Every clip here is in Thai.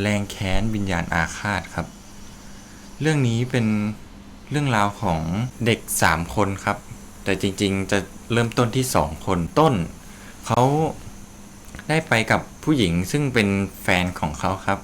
แรงแค้นวิญญาณอาฆาตครับ เรื่องนี้เป็นเรื่องราวของเด็ก 3 คนครับ แต่จริงๆจะเริ่มต้นที่ 2 คนต้น เขาได้ไปกับผู้หญิงซึ่งเป็นแฟนของเขาครับ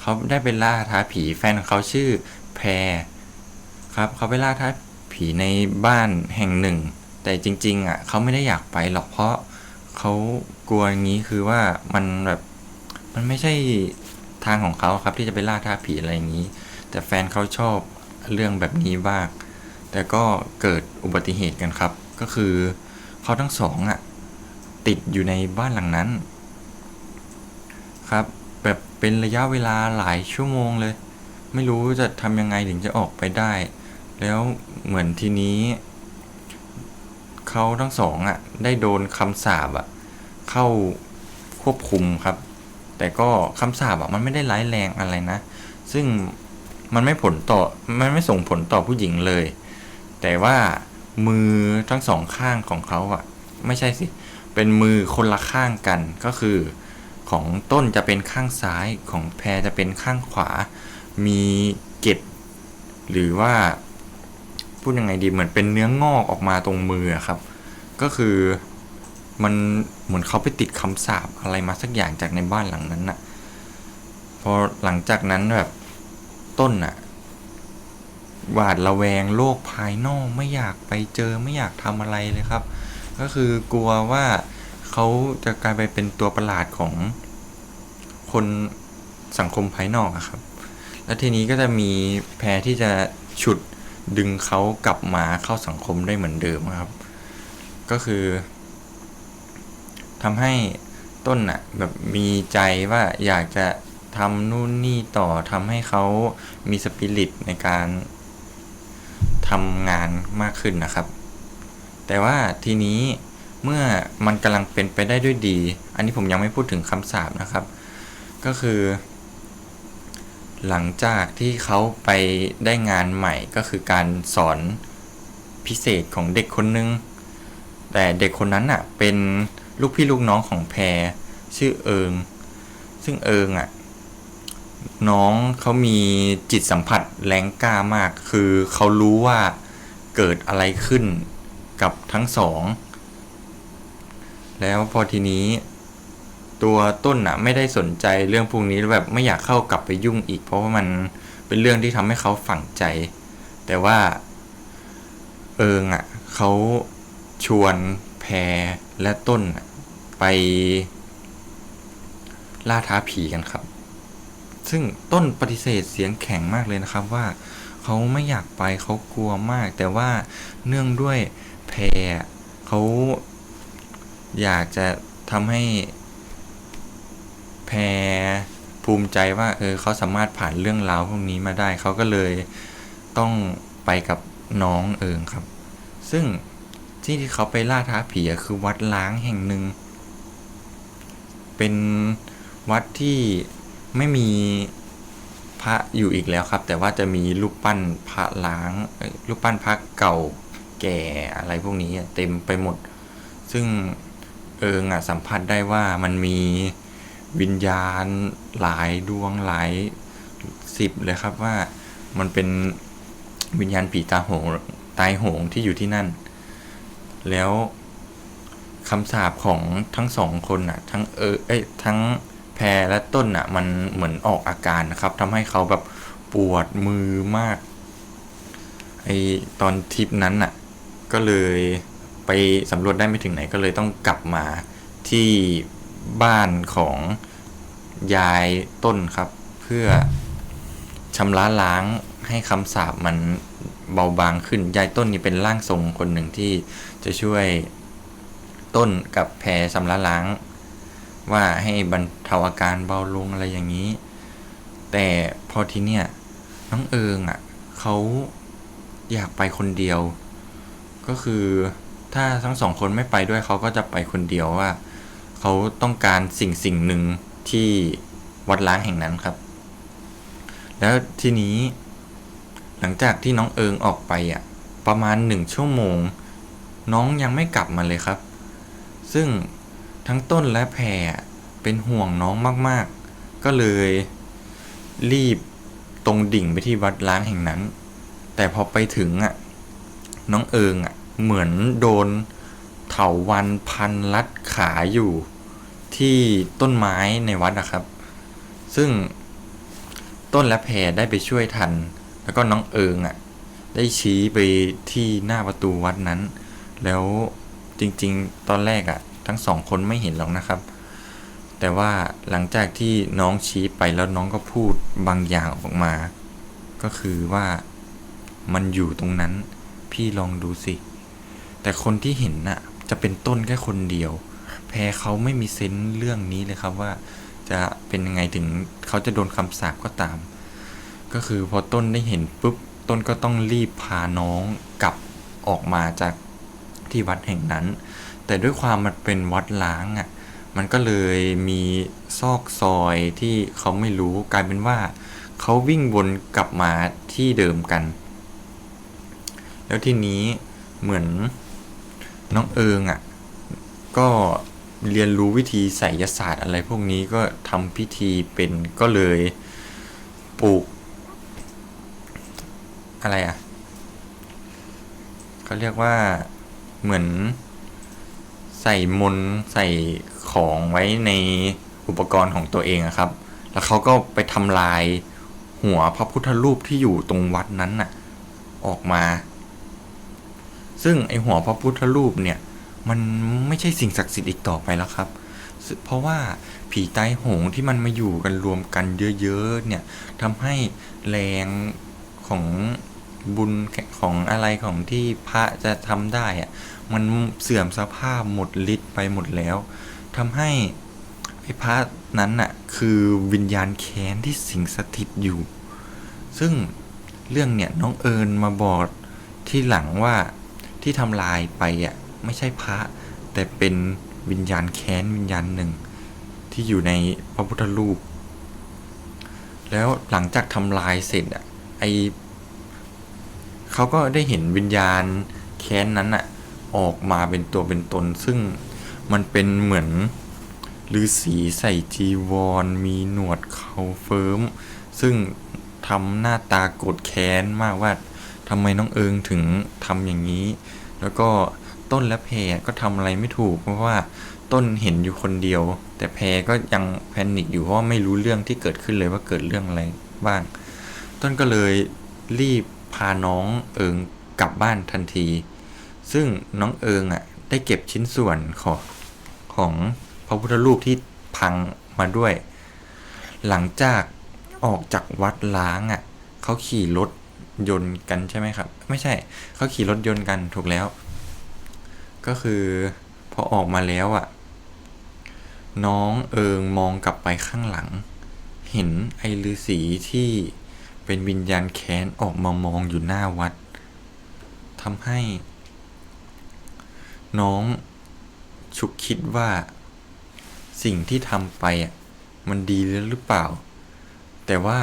เขาได้ไปล่าท้าผีแฟนของเขาชื่อแพรครับ เขาไปล่าท้าผีในบ้านแห่งหนึ่ง แต่จริงๆอะเขาไม่ได้อยากไปหรอกเพราะเขากลัวอย่างนี้คือว่ามันแบบมันไม่ใช่ ทางของเขาครับที่จะไปล่าท้าผีอะไรอย่างนี้ แต่แฟนเขาชอบเรื่องแบบนี้บ้างแต่ก็เกิดอุบัติเหตุกันครับ ก็คือเขาทั้งสองอะติดอยู่ในบ้านหลังนั้น ครับ แบบเป็นระยะเวลาหลายชั่วโมงเลย ไม่รู้จะทำยังไงถึงจะออกไปได้ แล้วเหมือนทีนี้เขาทั้งสองอะได้โดนคำสาปอะเข้าควบคุมครับ แต่ก็คำสาปอะมันไม่ได้ร้ายแรงอะไรนะ ซึ่งมันไม่ผลต่อมันไม่ส่งผลต่อผู้หญิงเลย แต่ว่ามือทั้งสองข้างของเขาอะ ไม่ใช่สิ เป็นมือคนละข้างกันก็คือ ของต้นจะเป็นข้างซ้ายของแพรจะเป็นข้างขวา มีเกล็ดหรือว่าพูดยังไงดีเหมือนเป็นเนื้องอกออกมาตรงมือครับ ก็คือ มันเหมือนเขาไปติดคำสาปอะไรมาสักอย่างจากในบ้านหลังนั้นน่ะ พอหลังจากนั้นแบบต้นน่ะหวาดระแวงโลกภายนอกไม่อยากไปเจอไม่อยากทำอะไรเลยครับ ก็คือกลัวว่าเขาจะกลายไปเป็นตัวประหลาดของคนสังคมภายนอกอะครับ แล้วทีนี้ก็จะมีแพรที่จะฉุดดึงเขากลับมาเข้าสังคมได้เหมือนเดิมครับ ก็คือ ทำให้ต้นน่ะแบบมีใจว่าอยากจะทำนู่นนี่ต่อทำให้เขามีสปิริตในการทำงานมากขึ้นนะครับ แต่ว่าทีนี้เมื่อมันกำลังเป็นไปได้ด้วยดี อันนี้ผมยังไม่พูดถึงคำสาปนะครับ ก็คือ หลังจากที่เขาไปได้งานใหม่ก็คือการสอนพิเศษของเด็กคนนึง แต่เด็กคนนั้นอะเป็น ลูกพี่ลูกน้องของแพรชื่อเอิง ซึ่งเอิงอะ น้องเขามีจิตสัมผัสแรงกล้ามาก คือเขารู้ว่าเกิดอะไรขึ้นกับทั้งสอง แล้วพอทีนี้ตัวต้นอะ ไม่ได้สนใจเรื่องพวกนี้แบบไม่อยากเข้ากลับไปยุ่งอีก เพราะว่ามันเป็นเรื่องที่ทำให้เขาฝังใจ แต่ว่าเอิงอะเขาชวนแพรและต้นน่ะ ไปล่าท้าผีกันครับ ซึ่งต้นปฏิเสธเสียงแข็งมากเลยนะครับว่าเขาไม่อยากไปเขากลัวมาก แต่ว่าเนื่องด้วยแพรเขาอยากจะทำให้แพรภูมิใจว่าเออเขาสามารถผ่านเรื่องราวพวกนี้มาได้ เขาก็เลยต้องไปกับน้องเอิงครับ ซึ่งที่ที่เขาไปล่าท้าผีคือวัดล้างแห่งหนึ่ง เป็นวัดที่ไม่มีพระอยู่อีกแล้วครับ แต่ว่าจะมีรูปปั้นพระล้างรูปปั้นพระเก่าแก่อะไรพวกนี้เต็มไปหมด ซึ่งเอิงอะสัมผัสได้ว่ามันมีวิญญาณหลายดวงหลายสิบเลยครับว่ามันเป็นวิญญาณผีตาโหงตายโหงที่อยู่ที่นั่น แล้ว คำสาปของทั้งสองคนน่ะ ทั้งเออเอ้ยทั้งแพรและต้นน่ะ มันเหมือนออกอาการนะครับทำให้เขาแบบปวดมือมากไอตอนทริปนั้นน่ะ ก็เลยไปสำรวจได้ไม่ถึงไหนก็เลยต้องกลับมาที่บ้านของยายต้นครับ เพื่อชำระล้างให้คำสาปมันเบาบางขึ้น ยายต้นนี่เป็นร่างทรงคนหนึ่งที่จะช่วย ต้นกับแพรชำระล้าง ว่าให้บรรเทาอาการเบาลงอะไรอย่างนี้ แต่พอทีเนี้ยน้องเอิงอะเขาอยากไปคนเดียว ก็คือถ้าทั้งสองคนไม่ไปด้วยเขาก็จะไปคนเดียวว่าเขาต้องการสิ่งสิ่งหนึ่งที่วัดล้างแห่งนั้นครับ แล้วทีนี้ หลังจากที่น้องเอิงออกไปอะ ประมาณหนึ่งชั่วโมง น้องยังไม่กลับมาเลยครับ ซึ่งทั้งต้นและแพรเป็นห่วงน้องมากๆ ก็เลยรีบตรงดิ่งไปที่วัดล้างแห่งนั้น แต่พอไปถึงอะน้องเอิงอะเหมือนโดนเถาวันพันรัดขาอยู่ที่ต้นไม้ในวัดนะครับ ซึ่งต้นและแพรได้ไปช่วยทัน แล้วก็น้องเอิงอะได้ชี้ไปที่หน้าประตูวัดนั้น แล้ว จริงๆ ตอนแรกอะ ทั้งสองคนไม่เห็นหรอกนะครับ แต่ว่าหลังจากที่น้องชี้ไปแล้วน้องก็พูดบางอย่างออกมา ก็คือว่ามันอยู่ตรงนั้น พี่ลองดูสิ แต่คนที่เห็นน่ะ จะเป็นต้นแค่คนเดียว แพรเขาไม่มีเซนส์เรื่องนี้เลยครับว่า จะเป็นยังไงถึงเขาจะโดนคำสาปก็ตาม ก็คือพอต้นได้เห็นปุ๊บ ต้นก็ต้องรีบพาน้องกลับออกมาจาก ที่วัดแห่งนั้น แต่ด้วยความมันเป็นวัดล้างอะมันก็เลยมีซอกซอยที่เขาไม่รู้กลายเป็นว่าเขาวิ่งวนกลับมาที่เดิมกัน แล้วทีนี้เหมือนน้องเอิงอะก็เรียนรู้วิธีไสยศาสตร์อะไรพวกนี้ก็ทำพิธีเป็นก็เลยปลูก อะไรอะเขาเรียกว่า เหมือน ใส่มนใส่ของไว้ในอุปกรณ์ของตัวเองครับ แล้วเขาก็ไปทำลายหัวพระพุทธรูปที่อยู่ตรงวัดนั้นน่ะ ออกมา ซึ่งไอหัวพระพุทธรูปเนี่ย มันไม่ใช่สิ่งศักดิ์สิทธิ์อีกต่อไปแล้วครับ เพราะว่าผีใต้โหงที่มันมาอยู่กันรวมกันเยอะๆเนี่ยทำให้แรงของ บุญของอะไรของที่พระจะทำได้อะมันเสื่อมสภาพหมดฤทธิ์ไปหมดแล้วทำให้ไอ้พระนั้นน่ะคือวิญญาณแค้นที่สิงสถิตอยู่ ซึ่งเรื่องเนี่ยน้องเอิญมาบอกที่หลังว่าที่ทำลายไปอะไม่ใช่พระ แต่เป็นวิญญาณแค้นวิญญาณหนึ่ง ที่อยู่ในพระพุทธรูป แล้วหลังจากทำลายเสร็จอะไอ เขาก็ได้เห็นวิญญาณแค้นนั้นอะออกมาเป็นตัวเป็นตน ซึ่งมันเป็นเหมือนฤาษีใส่จีวร มีหนวดเขาเฟิร์ม ซึ่งทำหน้าตาโกรธแค้นมากว่าทำไมน้องเอิงถึงทำอย่างนี้ แล้วก็ต้นและแพรก็ทำอะไรไม่ถูก เพราะว่าต้นเห็นอยู่คนเดียว แต่แพรก็ยังแพนิคอยู่เพราะว่าไม่รู้เรื่องที่เกิดขึ้นเลยว่าเกิดเรื่องอะไรบ้าง ต้นก็เลยรีบ พาน้องเอิงกลับบ้านทันที ซึ่งน้องเอิงอะได้เก็บชิ้นส่วนของของพระพุทธรูปที่พังมาด้วย หลังจากออกจากวัดล้างอะเขาขี่รถยนต์กันใช่ไหมครับ ไม่ใช่เขาขี่รถยนต์กันถูกแล้ว ก็คือพอออกมาแล้วอะ น้องเอิงมองกลับไปข้างหลัง เห็นไอ้ฤาษีที่ เป็นวิญญาณแค้นออกมามองอยู่หน้าวัดทำให้ น้องฉุกคิดว่า สิ่งที่ทำไปอะมันดีแล้วหรือเปล่า แต่ว่า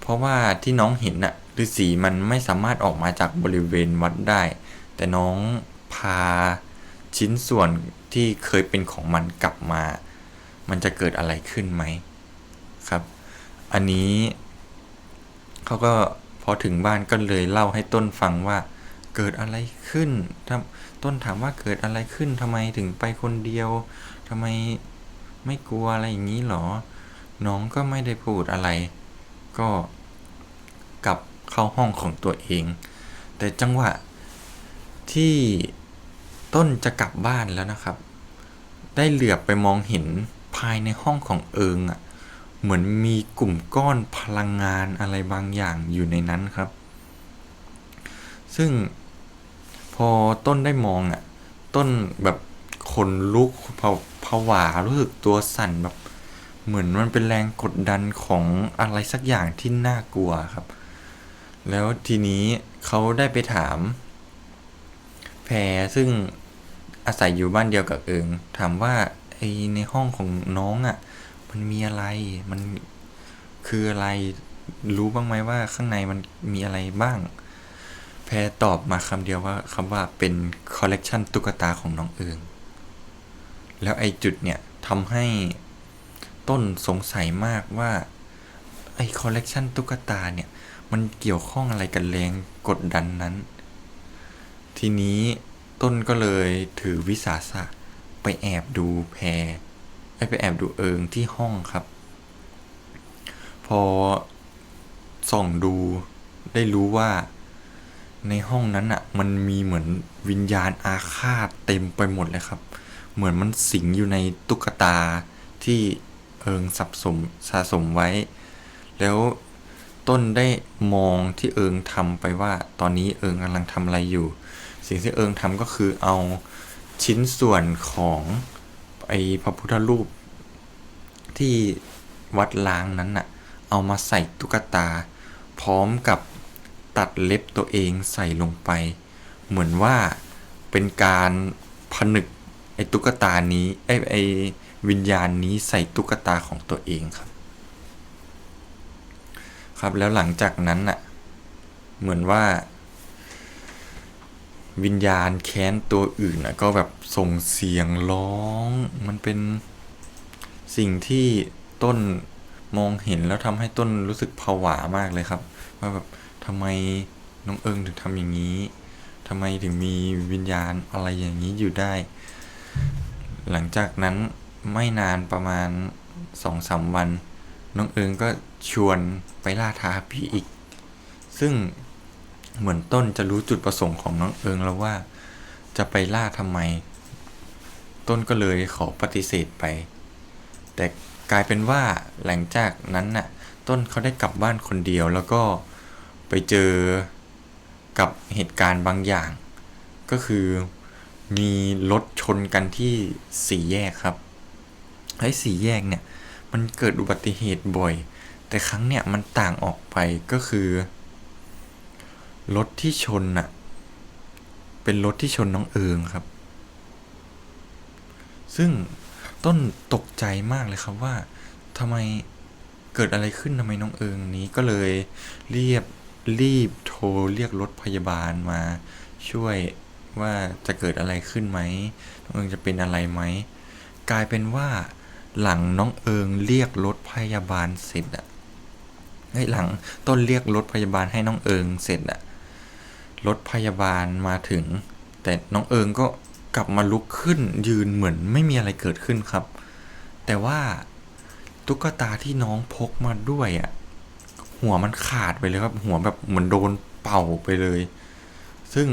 เพราะว่าที่น้องเห็นน่ะฤาษีมันไม่สามารถออกมาจากบริเวณวัดได้ แต่น้องพาชิ้นส่วนที่เคยเป็นของมันกลับมา มันจะเกิดอะไรขึ้นไหมครับ อันนี้เขาก็พอถึงบ้านก็เลยเล่าให้ต้นฟังว่าเกิดอะไรขึ้นทำต้นถามว่าเกิดอะไรขึ้นทำไมถึงไปคนเดียวทำไมไม่กลัวอะไรอย่างนี้หรอ น้องก็ไม่ได้พูดอะไร ก็กลับเข้าห้องของตัวเอง แต่จังหวะที่ต้นจะกลับบ้านแล้วนะครับ ได้เหลือบไปมองเห็นภายในห้องของเอิงอะ่ะ เหมือนมีกลุ่มก้อนพลังงานอะไรบางอย่างอยู่ในนั้นครับ ซึ่งพอต้นได้มองอะ่ะ ต้นแบบขนลุกผผวารู้สึกตัวสั่นแบบเหมือนมันเป็นแรงกดดันของอะไรสักอย่างที่น่ากลัวครับ แล้วทีนี้เขาได้ไปถาม แพรซึ่งอาศัยอยู่บ้านเดียวกับเอิง ถามว่าไอในห้องของน้องอะ่ะ มันมีอะไร มันคืออะไร รู้บ้างไหมว่าข้างในมันมีอะไรบ้าง แพรตอบมาคำเดียวว่าคำว่าเป็นคอลเลกชันตุ๊กตาของน้องเอิง แล้วไอ้จุดเนี่ยทำให้ต้นสงสัยมากว่า ไอ้คอลเลกชันตุ๊กตาเนี่ย มันเกี่ยวข้องอะไรกับแรงกดดันนั้น ทีนี้ต้นก็เลยถือวิสาสะไปแอบดูแพร ไอ้ไปแอบดูเอิงที่ห้องครับ พอส่องดูได้รู้ว่าในห้องนั้นอะ มันมีเหมือนวิญญาณอาฆาตเต็มไปหมดเลยครับ เหมือนมันสิงอยู่ในตุ๊กตาที่เอิงสับสมสะสมไว้ แล้วต้นได้มองที่เอิงทำไปว่าตอนนี้เอิงกำลังทำอะไรอยู่ สิ่งที่เอิงทำก็คือเอาชิ้นส่วนของ ไอ้พระพุทธรูป ที่วัดล้างนั้นน่ะ เอามาใส่ตุ๊กตา พร้อมกับตัดเล็บตัวเองใส่ลงไป เหมือนว่าเป็นการผนึกไอ้ตุ๊กตานี้ไอ้ไอ้วิญญาณนี้ใส่ตุ๊กตาของตัวเองครับ ครับแล้วหลังจากนั้นน่ะ เหมือนว่า วิญญาณแค้นตัวอื่นนะก็แบบส่งเสียงร้อง มันเป็นสิ่งที่ต้นมองเห็นแล้วทำให้ต้นรู้สึกผวามากเลยครับ ว่าแบบทำไมน้องเอิงถึงทำอย่างนี้ทำไมถึงมีวิญญาณอะไรอย่างนี้อยู่ได้ หลังจากนั้นไม่นานประมาณสองสามวัน น้องเอิงก็ชวนไปล่าท้าผีอีก ซึ่ง เหมือนต้นจะรู้จุดประสงค์ของน้องเอิงแล้วว่า จะไปล่าทำไม ต้นก็เลยขอปฏิเสธไป แต่กลายเป็นว่าหลังจากนั้นน่ะ ต้นเขาได้กลับบ้านคนเดียวแล้วก็ไปเจอกับเหตุการณ์บางอย่าง ก็คือมีรถชนกันที่สี่แยกครับไอ้สี่แยกเนี่ย มันเกิดอุบัติเหตุบ่อย แต่ครั้งเนี่ยมันต่างออกไปก็คือ รถที่ชนน่ะ เป็นรถที่ชนน้องเอิงครับ ซึ่งต้นตกใจมากเลยครับว่าทำไมเกิดอะไรขึ้นทำไมน้องเอิงนี้ก็เลยเรียบรีบโทรเรียกรถพยาบาลมา ช่วยว่าจะเกิดอะไรขึ้นไหมน้องเอิงจะเป็นอะไรไหมกลายเป็นว่าหลังน้องเอิงเรียกรถพยาบาลเสร็จอะไอ้หลังต้นเรียกรถพยาบาลให้น้องเอิงเสร็จอะ รถพยาบาลมาถึง แต่น้องเอิงก็กลับมาลุกขึ้นยืนเหมือนไม่มีอะไรเกิดขึ้นครับ แต่ว่าตุ๊กตาที่น้องพกมาด้วยอะ่ะหัวมันขาดไปเลยครับ หัวแบบเหมือนโดนเป่าไปเลย ซึ่ง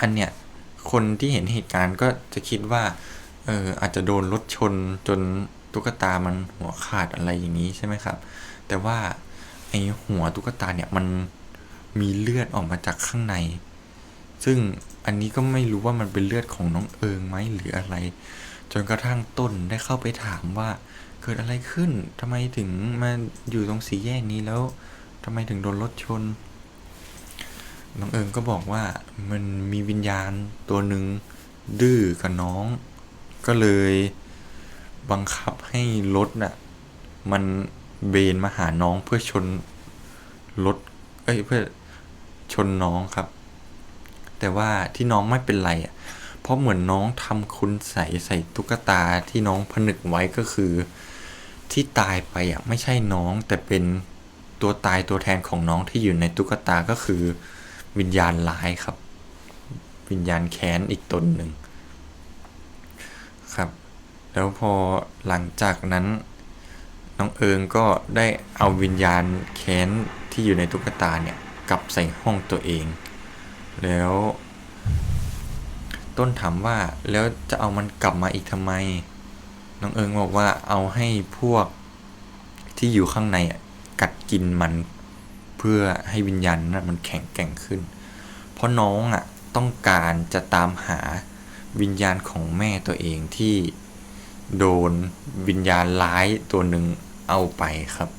อันเนี้ยคนที่เห็นเหตุการณ์ก็จะคิดว่า เอออาจจะโดนรถชนจนตุ๊กตามันหัวขาดอะไรอย่างนี้ใช่ไหมครับ แต่ว่าไอหัวตุ๊กตาเนี่ยมัน มีเลือดออกมาจากข้างใน ซึ่งอันนี้ก็ไม่รู้ว่ามันเป็นเลือดของน้องเอิงไหมหรืออะไร จนกระทั่งต้นได้เข้าไปถามว่าเกิดอะไรขึ้นทำไมถึงมาอยู่ตรงสี่แยกนี้แล้วทำไมถึงโดนรถชน น้องเอิงก็บอกว่ามันมีวิญญาณตัวหนึ่งดื้อกับน้อง ก็เลยบังคับให้รถน่ะมันเบนมาหาน้องเพื่อชนรถเอ้ยเพื่อ ชนน้องครับ แต่ว่าที่น้องไม่เป็นไรอะ เพราะเหมือนน้องทำคุณใส่ใส่ตุ๊กตาที่น้องผนึกไว้ก็คือ ที่ตายไปอะไม่ใช่น้องแต่เป็นตัวตายตัวแทนของน้องที่อยู่ในตุ๊กตาก็คือ วิญญาณร้ายครับ วิญญาณแค้นอีกตนหนึ่งครับ แล้วพอหลังจากนั้นน้องเอิงก็ได้เอาวิญญาณแค้นที่อยู่ในตุ๊กตาเนี่ย กลับใส่ห้องตัวเอง แล้ว ต้นถามว่าแล้วจะเอามันกลับมาอีกทำไม น้องเอิงบอกว่าเอาให้พวกที่อยู่ข้างในกัดกินมันเพื่อให้วิญญาณนั้นมันแข็งแกร่งขึ้น เพราะน้องอะต้องการจะตามหาวิญญาณของแม่ตัวเองที่โดนวิญญาณร้ายตัวหนึ่งเอาไปครับ